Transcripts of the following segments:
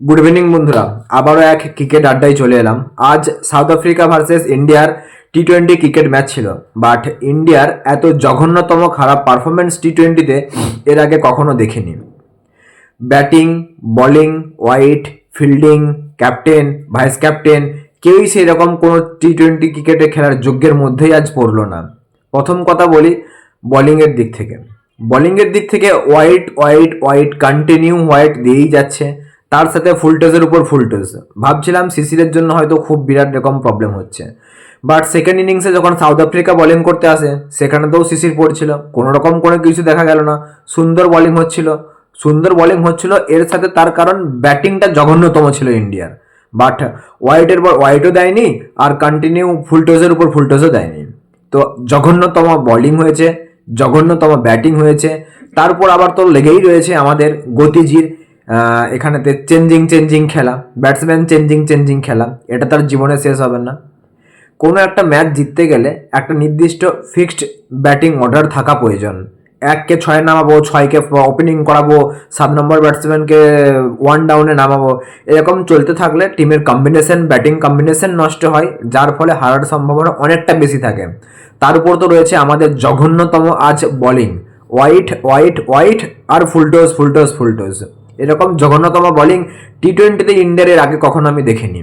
Good evening বন্ধুরা। আবারও এক ক্রিকেট আড্ডায় চলে এলাম। আজ সাউথ আফ্রিকা ভার্সেস ইন্ডিয়ার টি টোয়েন্টি ক্রিকেট ম্যাচ ছিল। বাট ইন্ডিয়ার এত জঘন্যতম খারাপ পারফরমেন্স টি টোয়েন্টিতে এর আগে কখনো দেখিনি। Batting bowling wide fielding captain vice captain কেউই সেই রকম কোনো টি টোয়েন্টি ক্রিকেটে খেলার যোগ্যের মধ্যেই আজ পড়ল না। প্রথম কথা বলি বোলিংয়ের দিক থেকে। বোলিংয়ের দিক থেকে white white white continue white দিয়েই যাচ্ছে। তার সাথে ফুল ফুলটেজের উপর ফুল ফুলটেজ ভাবছিলাম সিসিরের জন্য হয়তো খুব বিরাট রকম প্রবলেম হচ্ছে। বাট সেকেন্ড ইনিংসে যখন সাউথ আফ্রিকা বোলিং করতে আসে, সেখানেতেও শিশির পড়ছিল। কোনো রকম কোনো কিছু দেখা গেল না। সুন্দর বোলিং হচ্ছিল। সুন্দর বোলিং হচ্ছিল এর সাথে তার কারণ ব্যাটিংটা জঘন্যতম ছিল ইন্ডিয়ার বাট হোয়াইটের পর হোয়াইটও দেয়নি আর কন্টিনিউ ফুল ফুলটোজের উপর ফুল ফুলটোজও দেয়নি। তো জঘন্যতম বোলিং হয়েছে, জঘন্যতম ব্যাটিং হয়েছে। তারপর আবার তো লেগেই রয়েছে আমাদের গতিজির এখানেতে চেঞ্জিং চেঞ্জিং খেলা। ব্যাটসম্যান চেঞ্জিং চেঞ্জিং খেলা। এটা তার জীবনে শেষ হবে না। কোনো একটা ম্যাচ জিততে গেলে একটা নির্দিষ্ট ফিক্সড ব্যাটিং অর্ডার থাকা প্রয়োজন। এককে ছয় নামাবো, ছয়কে ওপেনিং করাবো, সাত নম্বর ব্যাটসম্যানকে ওয়ান ডাউনে নামাবো। এরকম চলতে থাকলে টিমের কম্বিনেশন ব্যাটিং কম্বিনেশন নষ্ট হয়, যার ফলে হারার সম্ভাবনা অনেকটা বেশি থাকে। তার উপর তো রয়েছে আমাদের জঘন্যতম আজ বোলিং হোয়াইট হোয়াইট হোয়াইট আর full toss full toss full toss এরকম জঘন্যতম বোলিং টি টোয়েন্টিতে ইন্ডিয়ার এর আগে কখনো আমি দেখিনি।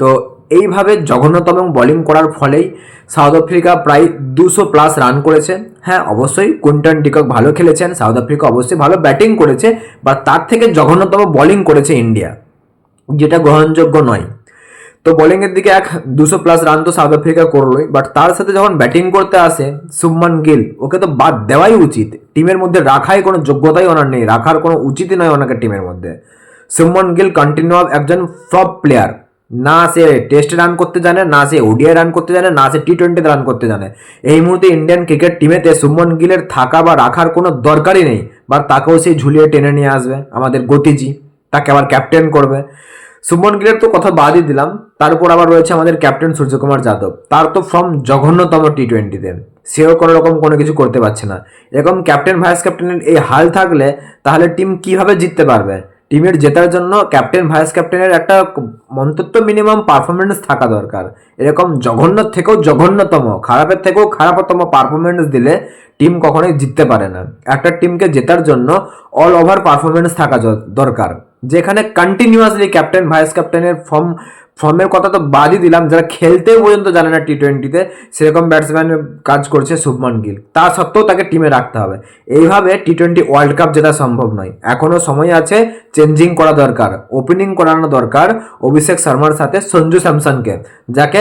তো এইভাবে জঘন্যতম বোলিং করার ফলেই সাউথ আফ্রিকা প্রায় দুশো প্লাস রান করেছে। হ্যাঁ অবশ্যই কুইন্টন ডিকক ভালো খেলেছেন সাউথ আফ্রিকা অবশ্যই ভালো ব্যাটিং করেছে বা তার থেকে জঘন্যতম বোলিং করেছে ইন্ডিয়া। যেটা গ্রহণযোগ্য নয়। তো বোলিংয়ের দিকে এক দুশো প্লাস রান তো সাউথ আফ্রিকা করলোই বাট তার সাথে যখন ব্যাটিং করতে আসে, শুভমান গিল, ওকে তো বাদ দেওয়াই উচিত। টিমের মধ্যে রাখাই কোনো যোগ্যতাই ওনার নেই, রাখার কোনো উচিতই নয় ওনাকে টিমের মধ্যে। শুভমান গিল কন্টিনিউ একজন ফ্লপ প্লেয়ার না সে টেস্টে রান করতে জানে, না সে ওডিআই রান করতে জানে, না সে টি টোয়েন্টিতে রান করতে জানে। এই মুহূর্তে ইন্ডিয়ান ক্রিকেট টিমেতে শুভমন গিলের থাকা বা রাখার কোনো দরকারই নেই বা তাকেও সেই ঝুলিয়ে টেনে নিয়ে আসবে, আমাদের গতিজি, তাকে আবার ক্যাপ্টেন করবে। শুভমন গিলের তো কথা বাদই দিলাম। তার উপর আবার রয়েছে আমাদের ক্যাপ্টেন সূর্যকুমার যাদব। তার তো ফর্ম জঘন্যতম টি টোয়েন্টিতে সেও কোনো রকম কোনো কিছু করতে পারছে না। এরকম ক্যাপ্টেন ভাইস ক্যাপ্টেনের এই হাল থাকলে তাহলে টিম কীভাবে জিততে পারবে? টিমের জেতার জন্য ক্যাপ্টেন ভাইস ক্যাপ্টেনের একটা অন্তত মিনিমাম পারফরমেন্স থাকা দরকার। এরকম জঘন্য থেকেও জঘন্যতম, খারাপের থেকেও খারাপতম পারফরমেন্স দিলে টিম কখনোই জিততে পারে না। একটা টিমকে জেতার জন্য অল ওভার পারফরমেন্স থাকা দরকার। যেখানে কন্টিনিউয়াসলি ক্যাপ্টেন ভাইস ক্যাপ্টেনের ফর্ম ফর্মের কথা তো বাদই দিলাম। যারা খেলতেও পর্যন্ত জানে না টি টোয়েন্টিতে সেরকম ব্যাটসম্যান কাজ করছে শুভমান গিল। তা সত্ত্বেও তাকে টিমে রাখতে হবে। এইভাবে টি টোয়েন্টি ওয়ার্ল্ড কাপ জেতা সম্ভব নয়। এখনও সময় আছে চেঞ্জিং করা দরকার ওপেনিং করানো দরকার অভিষেক শর্মার সাথে সঞ্জু স্যামসনকে, যাকে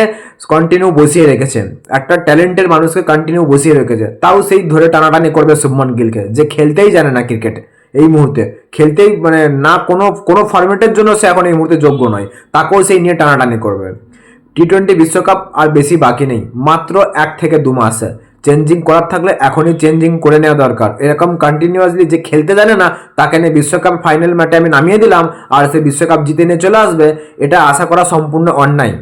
কন্টিনিউ বসিয়ে রেখেছেন একটা ট্যালেন্টের মানুষকে কন্টিনিউ বসিয়ে রেখেছে। তাও সেই ধরে টানাটানি করবে শুভমান গিলকে, যে খেলতেই জানে না ক্রিকেট এই মুহূর্তে। খেলতেই মানে না কোনো কোনো ফরম্যাটের জন্য সে এখন এই মুহূর্তে যোগ্য নয়। তাকেও সেই নিয়ে টানাটানি করবে। টি টোয়েন্টি বিশ্বকাপ আর বেশি বাকি নেই। মাত্র এক থেকে দু মাস। চেঞ্জিং করার থাকলে এখনই চেঞ্জিং করে নেওয়া দরকার। এরকম কন্টিনিউয়াসলি যে খেলতে জানে না, তাকে নিয়ে বিশ্বকাপ ফাইনাল ম্যাটে আমি নামিয়ে দিলাম আর সে বিশ্বকাপ জিতে নিয়ে চলে আসবে, এটা আশা করা সম্পূর্ণ অন্যায়।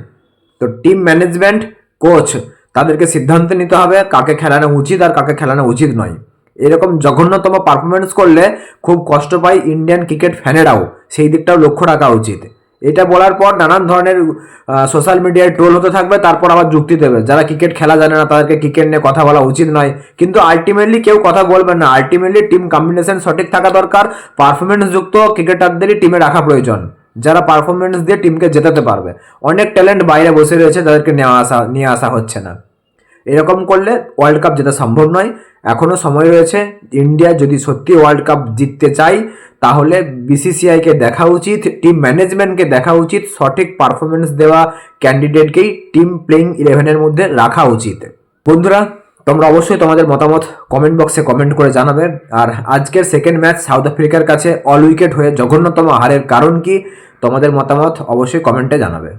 তো টিম ম্যানেজমেন্ট কোচ তাদেরকে সিদ্ধান্ত নিতে হবে কাকে খেলানো উচিত আর কাকে খেলানো উচিত নয়। এরকম জঘন্যতম পারফরমেন্স করলে খুব কষ্ট পায় ইন্ডিয়ান ক্রিকেট ফ্যানেরাও সেই দিকটাও লক্ষ্য রাখা উচিত। এটা বলার পর নানান ধরনের সোশ্যাল মিডিয়ায় ট্রোল হতে থাকবে, তারপর আবার যুক্তি দেবে। যারা ক্রিকেট খেলা জানে না, তাদেরকে ক্রিকেট নিয়ে কথা বলা উচিত নয়। কিন্তু আলটিমেটলি কেউ কথা বলবে না। আলটিমেটলি টিম কম্বিনেশন সঠিক থাকা দরকার। পারফরমেন্স যুক্ত ক্রিকেটারদেরই টিমে রাখা প্রয়োজন। যারা পারফরমেন্স দিয়ে টিমকে জেতাতে পারবে। অনেক ট্যালেন্ট বাইরে বসে রয়েছে, তাদেরকে নেওয়া আসা, নিয়ে আসা হচ্ছে না। এরকম করলে ওয়ার্ল্ড কাপ জেতা সম্ভব নয়। এখনও সময় রয়েছে। ইন্ডিয়া যদি সত্যি ওয়ার্ল্ড কাপ জিততে চায়, তাহলে বিসিসিআইকে দেখা উচিত টিম ম্যানেজমেন্টকে দেখা উচিত, সঠিক পারফরমেন্স দেওয়া ক্যান্ডিডেটকেই টিম প্লেইং ইলেভেনের মধ্যে রাখা উচিত। বন্ধুরা, তোমরা অবশ্যই তোমাদের মতামত কমেন্ট বক্সে কমেন্ট করে জানাবে। আর আজকের সেকেন্ড ম্যাচ সাউথ আফ্রিকার কাছে অল উইকেট হয়ে জঘন্যতম হারের কারণ কি, তোমাদের মতামত অবশ্যই কমেন্টে জানাবে।